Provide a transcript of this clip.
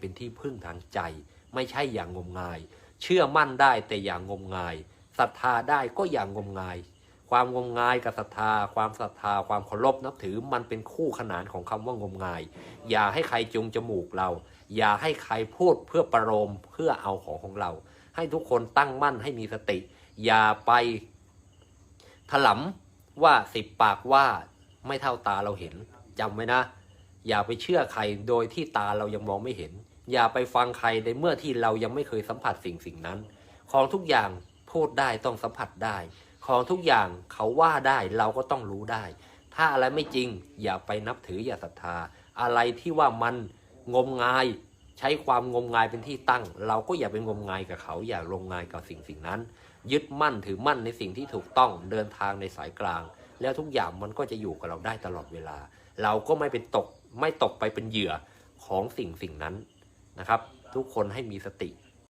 เป็นที่พึ่งทางใจ ไม่ใช่อย่างงมงาย เชื่อมั่นได้แต่อย่างงมงายศรัทธาได้ก็อย่างงมงาย ความงมงายกับศรัทธา ความศรัทธา ความเคารพนับถือมันเป็นคู่ขนานของคำว่างมงาย อย่าให้ใครจูงจมูกเรา อย่าให้ใครพูดเพื่อประโลมเพื่อเอาของของเรา ให้ทุกคนตั้งมั่นให้มีสติ อย่าไปถลำว่าสิบปากว่าไม่เท่าตาเราเห็นจำไว้นะ อย่าไปเชื่อใครโดยที่ตาเรายังมองไม่เห็น อย่าไปฟังใครในเมื่อที่เรายังไม่เคยสัมผัสสิ่งสิ่งนั้น ของทุกอย่างพูดได้ต้องสัมผัสได้ ของทุกอย่างเขาว่าได้เราก็ต้องรู้ได้ ถ้าอะไรไม่จริง อย่าไปนับถืออย่าศรัทธา อะไรที่ว่ามันงมงายใช้ความงมงายเป็นที่ตั้ง เราก็อย่าไปงมงายกับเขา อย่าลงงายกับสิ่งสิ่งนั้น ยึดมั่นถือมั่นในสิ่งที่ถูกต้องเดินทางในสายกลาง แล้วทุกอย่างมันก็จะอยู่กับเราได้ตลอดเวลา เราก็ไม่เป็นตกไม่ตกไปเป็นเหยื่อของสิ่งสิ่งนั้น นะครับ ทุกคนให้มีสติ